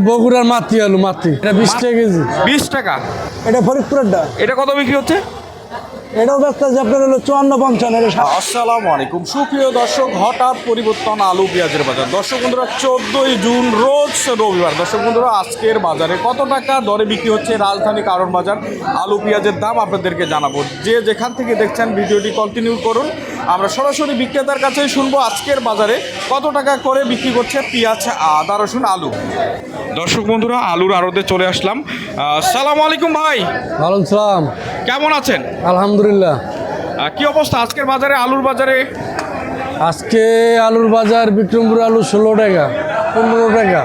বগুড়ার মাতি আলু মাতি এটা বিশ টাকা কেজি। বিশ টাকা? এটা ফরিদপুরেরটা। এটা কত বিক্রি হচ্ছে? এটাও ব্যস্ত আছে আপনার হলো চুয়ান্ন পঞ্চান্ন আসসালামু আলাইকুম। সুপ্রিয় দর্শক হঠাৎ পরিবর্তন আলু পেঁয়াজের বাজার। দর্শক বন্ধুরা চোদ্দই জুন রোজ রবিবার। দর্শক বন্ধুরা আজকের বাজারে কত টাকা দরে বিক্রি হচ্ছে রাজধানী কারণ বাজার? আলু পেঁয়াজের দাম আপনাদেরকে জানাব। যে যেখান থেকে দেখছেন ভিডিওটি কন্টিনিউ করুন। আমরা সরাসরি বিক্রেতার কাছেই শুনব আজকের বাজারে কত টাকা করে বিক্রি করছে পেঁয়াজ আদা রসুন আলু? দর্শক বন্ধুরা আলুর আড়তে চলে আসলাম। সালাম আলাইকুম ভাই। ওয়ালাইকুম সালাম। কেমন আছেন? আলহামদুলিল্লাহ। কি অবস্থা আজকের বাজারে আলুর বাজারে? আজকে আলুর বাজার বিক্রমপুর আলু ষোলো টাকা। পনেরো টাকা।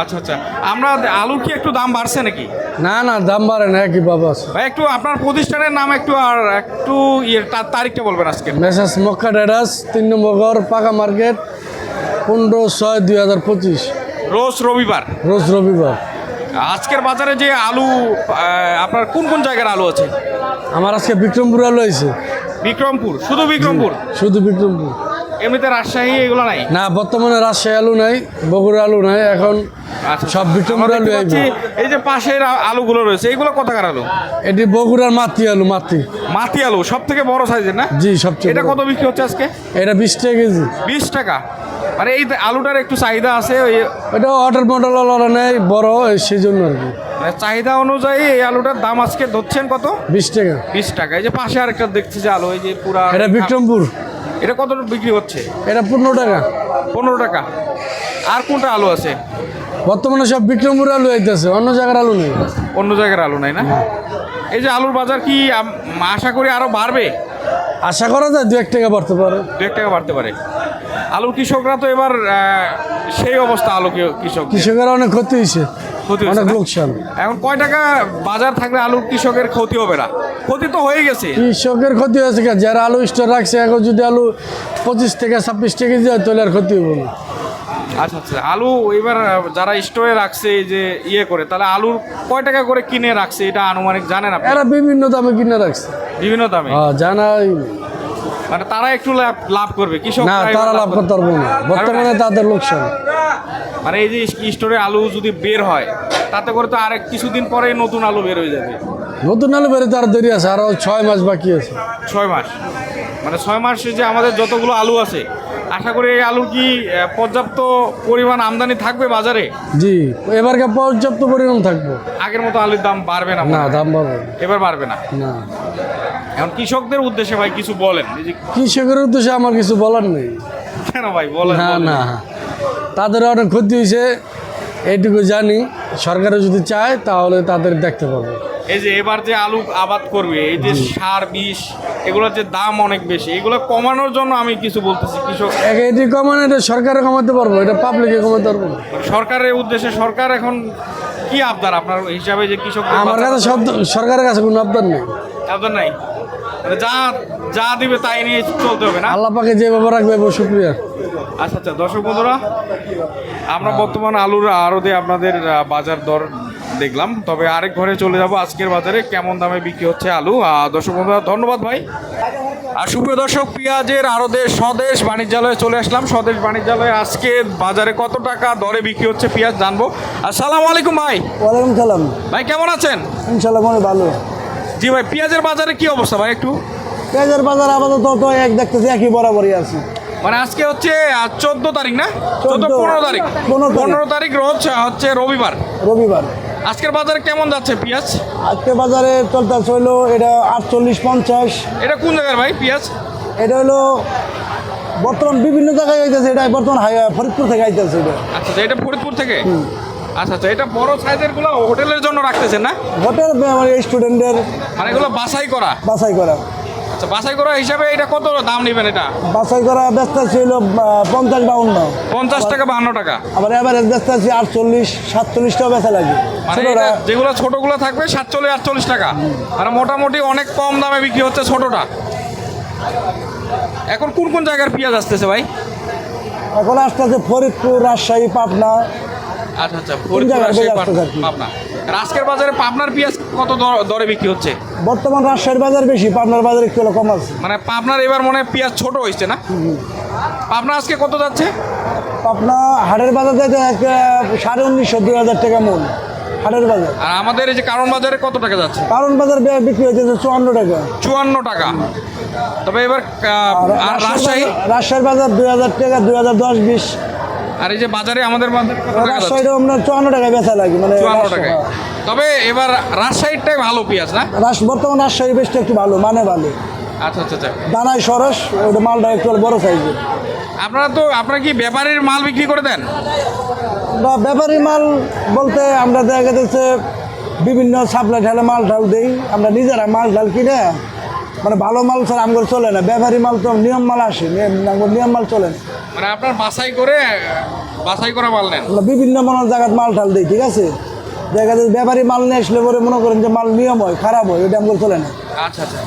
আচ্ছা আচ্ছা। আমরা আলুর কি একটু দাম বাড়ছে নাকি? না না দাম বাড়ে না একই বাবা ভাই একটু আপনার প্রতিষ্ঠানের নাম একটু আর একটু ইয়ে তারিখটা বলবেন আজকে। মেসাস মক্কা ডেরাস তিন নম্বর ঘর পাকা মার্কেট পনেরো ছয় দুই হাজার পঁচিশ। রোজ রবিবার? রোজ রবিবার। আজকের বাজারে যে আলু আপনার কোন কোন জায়গার আলু আছে? আমার আজকে বিক্রমপুর আলু আছে বিক্রমপুর শুধু বিক্রমপুর? শুধু বিক্রমপুর। এমনিতে রাজশাহী এগুলো নাই? না বর্তমানে রাজশাহী আলু নাই বগুড়া আলু নাই এখন আচ্ছা। সব বিক্রমপুর আলু। এই যে পাশের আলুগুলো রয়েছে এইগুলো কতকার আলু? এটি বগুড়ার মাতি আলু মাতি। মাটি আলু সব থেকে বড় সাইজের না? জি সবচেয়ে এটা কত বিক্রি হচ্ছে আজকে? এটা বিশ টাকা কেজি। বিশ টাকা। মানে এই আলুটার একটু চাহিদা আছে ওই এটা হোটেল মডেল আলাদা নেই বড় সেই জন্য আর কি। মানে চাহিদা অনুযায়ী এই আলুটার দাম আজকে ধরছেন কত? বিশ টাকা। বিশ টাকা। এই যে পাশে আরেকটা দেখছি যে আলু এই যে পুরা এটা বিক্রমপুর। এটা কত বিক্রি হচ্ছে? এটা পনেরো টাকা। পনেরো টাকা। আর কোনটা আলু আছে? বর্তমানে সব বিক্রমপুর আলু আইতেছে অন্য জায়গার আলু নেই। অন্য জায়গার আলু নাই না? এই যে আলুর বাজার কি আশা করি আরও বাড়বে? আশা করা যায় দু এক টাকা বাড়তে পারে। দু এক টাকা বাড়তে পারে। আলুর কৃষকরা তো এবার সেই অবস্থা আলু কৃষক কৃষকেরা অনেক ক্ষতি হয়েছে ক্ষতি অনেক লোকসান। এখন কয় টাকা বাজার থাকলে আলুর কৃষকের ক্ষতি হবে না? ক্ষতি তো হয়ে গেছে। কৃষকের ক্ষতি হয়েছে? যারা আলু স্টোর রাখছে এখন যদি আলু পঁচিশ টাকা ছাব্বিশ টাকা যায় তাহলে আর ক্ষতি হবে না। আচ্ছা আচ্ছা। আলু এবার যারা স্টোরে রাখছে এই যে ইয়ে করে তাহলে আলুর কয় টাকা করে কিনে রাখছে? এটা আনুমানিক জানেন আপনি? এরা বিভিন্ন দামে কিনে রাখছে। বিভিন্ন দামে? হ্যাঁ জানাই। মানে তারা একটু লাভ লাভ করবে। কৃষক না তারা লাভ করতে পারব না। বর্তমানে তাদের লোকসান। মানে এই যে স্টোরে আলু যদি বের হয় তাতে করে তো আরেক কিছুদিন পরে নতুন আলু বের হয়ে যাবে। নতুন আলু বেরোতে আর দেরি আছে আরও ছয় মাস বাকি আছে। ছয় মাস। মানে ছয় মাসে যে আমাদের যতগুলো আলু আছে আশা করি এই আলু কি পর্যাপ্ত পরিমাণ আমদানি থাকবে বাজারে? জি এবারকে পর্যাপ্ত পরিমাণ থাকব। আগের মতো আলুর দাম বাড়বে না? না দাম বাড়বে এবার বাড়বে না? না। এখন কৃষকদের উদ্দেশ্যে ভাই কিছু বলেন। কৃষকের উদ্দেশ্যে আমার কিছু বলার নেই। কেন ভাই বলেন না। না। তাদের অনেক ক্ষতি হয়েছে এইটুকু জানি। সরকারে যদি চায় তাহলে তাদের দেখতে পাবো। এই যে এবার যে আলু আবাদ করবে এই যে সার বিষ এগুলোর যে দাম অনেক বেশি এগুলো কমানোর জন্য আমি কিছু বলতেছি কৃষক। এটি কমানো এটা সরকারে কমাতে পারব এটা পাবলিকে কমাতে পারব। সরকারের উদ্দেশ্যে সরকার এখন কি আবদার আপনার হিসাবে যে কৃষক আমার কাছে সব সরকারের কাছে কোনো আবদার নেই। আবদার নাই? যা যা দিবে তাই নিয়ে চলতে হবে না? আল্লাহ পাকে যেভাবে রাখবে শুক্রিয়া। আচ্ছা আচ্ছা দর্শক বন্ধুরা আমরা বর্তমান আলুর আরদে আপনাদের বাজার দর দেখলাম। তবে আরেক ঘরে চলে যাব আজকের বাজারে কেমন দামে বিক্রি হচ্ছে আলু। দর্শক বন্ধুরা ধন্যবাদ ভাই। আর সুপ্রিয় দর্শক পেঁয়াজের আরদে স্বদেশ বাণিজ্যালয়ে চলে আসলাম। স্বদেশ বাণিজ্যালয়ে আজকে বাজারে কত টাকা দরে বিক্রি হচ্ছে পেঁয়াজ জানব। আসসালামু আলাইকুম ভাই। ওয়ালাইকুম সালাম। ভাই কেমন আছেন? ইনশাল্লাহ ভালো। জি ভাই পেঁয়াজের বাজারে কি অবস্থা ভাই একটু? পেঁয়াজের বাজার আপাতত তো এক দেখতেছি একই বরাবরই আছে। মানে আজকে হচ্ছে চোদ্দ তারিখ না? চোদ্দ পনেরো তারিখ। 15 পনেরো তারিখ রোজ হচ্ছে রবিবার। রবিবার। আজকের বাজারে কেমন যাচ্ছে পেঁয়াজ? আজকে বাজারে চলতে হইল এটা আটচল্লিশ পঞ্চাশ। এটা কোন জায়গার ভাই পেঁয়াজ? এটা হলো বর্তমান বিভিন্ন জায়গায় আইতেছে এটা বর্তমান হাই ফরিদপুর থেকে আইতেছে এটা। আচ্ছা আচ্ছা এটা ফরিদপুর থেকে? আচ্ছা আচ্ছা এটা বড় সাইজেরগুলো হোটেলের জন্য রাখতেছেন না? হোটেল মানে স্টুডেন্টের মানে এগুলো বাছাই করা? বাছাই করা। আচ্ছা বাছাই করা হিসাবে এটা কত দাম নেবেন এটা? বাছাই করা ব্যস্ত ছিল পঞ্চাশ বাউন্ন। পঞ্চাশ টাকা বাহান্ন টাকা? আবার এভারেজ ব্যস্ত আছি আটচল্লিশ সাতচল্লিশটাও বেচা লাগে। মানে যেগুলো ছোটগুলো থাকবে সাতচল্লিশ আটচল্লিশ টাকা। আর মোটামুটি অনেক কম দামে বিক্রি হচ্ছে ছোটটা। এখন কোন কোন জায়গার পেঁয়াজ আসতেছে ভাই? এখন আসতে আছে ফরিদপুর রাজশাহী পাবনা। আচ্ছা আচ্ছা? পাবনা আর আজকের বাজারে পাবনার পেঁয়াজ কত দর- বিক্রি হচ্ছে? বর্তমান রাজশাহীর বাজার বেশি পাবনার বাজার একটু কম আছে। মানে পাবনার এবার মনে হয় পেঁয়াজ ছোট হয়েছে না? পাবনা আজকে কত যাচ্ছে? পাবনা হাটের বাজার এক সাড়ে উনিশশো দুই হাজার টাকা মন হাটের বাজার। আর আমাদের এই যে কারণ বাজারে কত টাকা যাচ্ছে? কারণ বাজার বিক্রি হয়েছে চুয়ান্ন টাকা। চুয়ান্ন টাকা। তবে এবার রাজশাহী? রাজশাহীর বাজার দুই হাজার টাকা দুই হাজার দশ বিশ। আর এই যে বাজারে আমাদের রাজশাহীটা আপনার চুয়ান্ন টাকা বেচা লাগে মানে চুয়ান্ন টাকায়। তবে এবার রাজশাহীটাই ভালো পেঁয়াজ না? রাস বর্তমান রাজশাহী বেশটা একটু ভালো মানে ভালো। আচ্ছা আচ্ছা আচ্ছা। দানায় সরস ওটা মালটা একটু বড় সাইজের। আপনারা তো আপনারা কি ব্যাপারীর মাল বিক্রি করে দেন? বা ব্যাপারী মাল বলতে আমরা দেখা যাচ্ছে বিভিন্ন সাপ্লাই ঢালে মাল ঢাল দিই। আমরা নিজেরা মাল ঢাল কিনে মানে ভালো মাল ছাড়া আমগুলো চলে না ব্যাপারী মাল তো নিয়ম মাল আসে নিয়ম- মাল চলে না। মানে আপনার বাছাই করে বাছাই করা মাল নেন? বিভিন্ন মনে জায়গায় মাল ঢাল দিই ঠিক আছে? দেখা যাচ্ছে ব্যাপারী মাল নিয়ে আসলে পরে মনে করেন যে মাল নিয়ম হয় খারাপ হয় ওইটা আমগুলো চলে না। আচ্ছা আচ্ছা।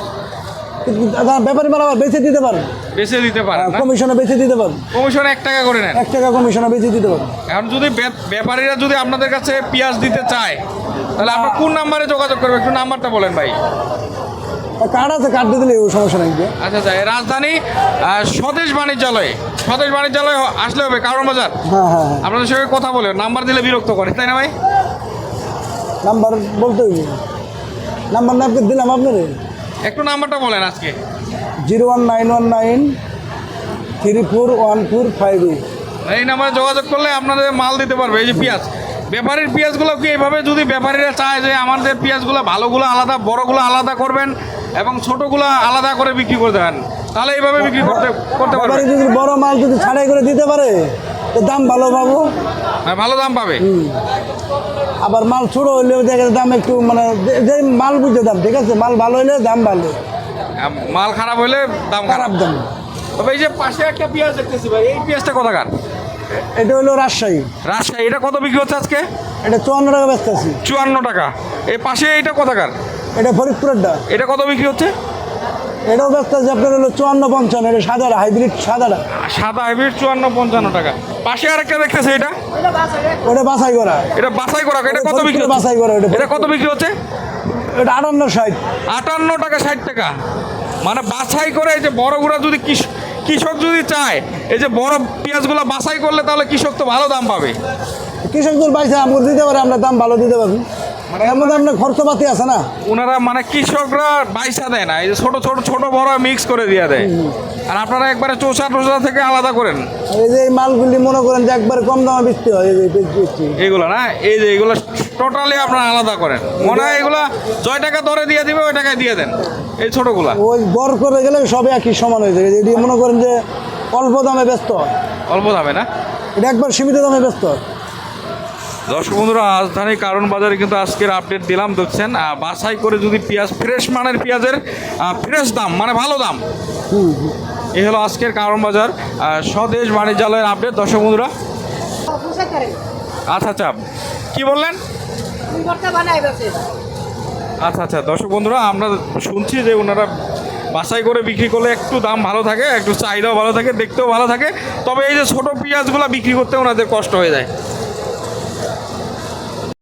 ব্যাপারী মাল আবার বেঁচে দিতে পারেন বেছে দিতে পারেন কমিশনে বেঁচে দিতে পারেন কমিশন এক টাকা করে নেন? এক টাকা কমিশনে বেঁচে দিতে পারেন এখন যদি ব্যাপ- ব্যাপারীরা যদি আপনাদের কাছে পেঁয়াজ দিতে চায় তাহলে আপনার কোন নাম্বারে যোগাযোগ করবে? একটু নাম্বারটা বলেন ভাই। কার্ড আছে কার্ড দিলে সমস্যা নাই আচ্ছা আচ্ছা রাজধানী স্বদেশ বাণিজ্যালয়ে স্বদেশ বাণিজ্যালয়ে আসলে হবে কারণ বাজার। হ্যাঁ হ্যাঁ হ্যাঁ। আপনাদের সঙ্গে কথা বলে নাম্বার দিলে বিরক্ত করে তাই না ভাই? নাম্বার বলতে হইবে। নাম্বার না আপনি দিলাম আপনার? একটু নাম্বারটা বলেন আজকে। Zero one nine one nine three four one four five এই নাম্বারে যোগাযোগ করলে আপনাদের মাল দিতে পারবে এই যে পেঁয়াজ। ব্যাপারীর পেঁয়াজগুলো কি এইভাবে যদি ব্যাপারীরা চায় যে আমাদের পেঁয়াজগুলো ভালোগুলো আলাদা বড়গুলো আলাদা করবেন এবং ছোটোগুলো আলাদা করে বিক্রি করে দেবেন তাহলে এইভাবে বিক্রি করতে করতে পারবেন। যদি বড় মাল যদি ছাড়াই করে দিতে পারে তো দাম ভালো পাবো। হ্যাঁ, ভালো দাম পাবে। আবার মাল ছোট হইলে দেখা দাম একটু মানে যে- মাল বুঝে দাম ঠিক আছে? মাল ভালো হইলে দাম ভালো। মাল খারাপ হলে দাম খারাপ। দাম। তবে এই যে পাশে একটা পেঁয়াজ দেখতেছি ভাই এই পেঁয়াজটা কতকার এটা হলো রাজশাহী। রাজশাহী এটা কত বিক্রি হচ্ছে আজকে? এটা চুয়ান্ন টাকা ব্যস্ত আছি। চুয়ান্ন টাকা। এই পাশে এইটা কতকার এটা ফরিদপুরেরটা। এটা কত বিক্রি হচ্ছে? এটাও ব্যস্ত আছে আপনার হলো চুয়ান্ন পঞ্চান্ন এটা সাদাটা হাইব্রিড সাদাটা। সাদা হাইব্রিড চুয়ান্ন পঞ্চান্ন টাকা। পাশে আরেকটা দেখতেছে এটা? ওটা বাছাই করা। এটা বাছাই করা এটা কত বিক্রি? বাছাই করা এটা এটা কত বিক্রি হচ্ছে? এটা আটান্ন ষাট। আটান্ন টাকা ষাট টাকা। মানে বাছাই করে এই যে বড়গুলো যদি কৃষ- কৃষক যদি চায়, এই যে বড় পেঁয়াজগুলো বাছাই করলে তাহলে কৃষক তো ভালো দাম পাবে। কৃষকদের বাইসে দিতে পারে, আমরা দাম ভালো দিতে পারি মানে এর মধ্যে আপনার খরচপাতি আছে না? ওনারা মানে কৃষকরা বাইসা দেয় না এই যে ছোট ছোট ছোট বড় মিক্স করে দিয়ে দেয়। আর আপনারা একবারে চোষা টোষা থেকে আলাদা করেন। এই যে এই মালগুলি মনে করেন যে একবার কম দামে বিক্রি হয় এই যে বেচছি। এইগুলো না এই যে এগুলো টোটালি আপনারা আলাদা করেন। মনে হয় এগুলা জয় টাকা দরে দিয়ে দিবে ওই টাকায় দিয়ে দেন এই ছোটগুলা। ওই বর করে গেলে সব একই সমান হয়ে যায় এটি মনে করেন যে অল্প দামে ব্যস্ত অল্প দামে না? এটা একবার সীমিত দামে ব্যস্ত হয়। দর্শক বন্ধুরা রাজধানী কারণ বাজারে কিন্তু আজকের আপডেট দিলাম, দেখছেন? বাছাই করে যদি পেঁয়াজ ফ্রেশ মানের পেঁয়াজের ফ্রেশ দাম মানে ভালো দাম। হুম। হলো আজকের কারণ বাজার স্বদেশ বাণিজ্যালয়ের আপডেট দর্শক বন্ধুরা আচ্ছা আচ্ছা কি বললেন? আচ্ছা আচ্ছা দর্শক বন্ধুরা, আমরা শুনছি যে ওনারা বাছাই করে বিক্রি করলে একটু দাম ভালো থাকে, একটু চাহিদাও ভালো থাকে, দেখতেও ভালো থাকে। তবে এই যে ছোটো পেঁয়াজগুলো বিক্রি করতে ওনাদের কষ্ট হয়ে যায়।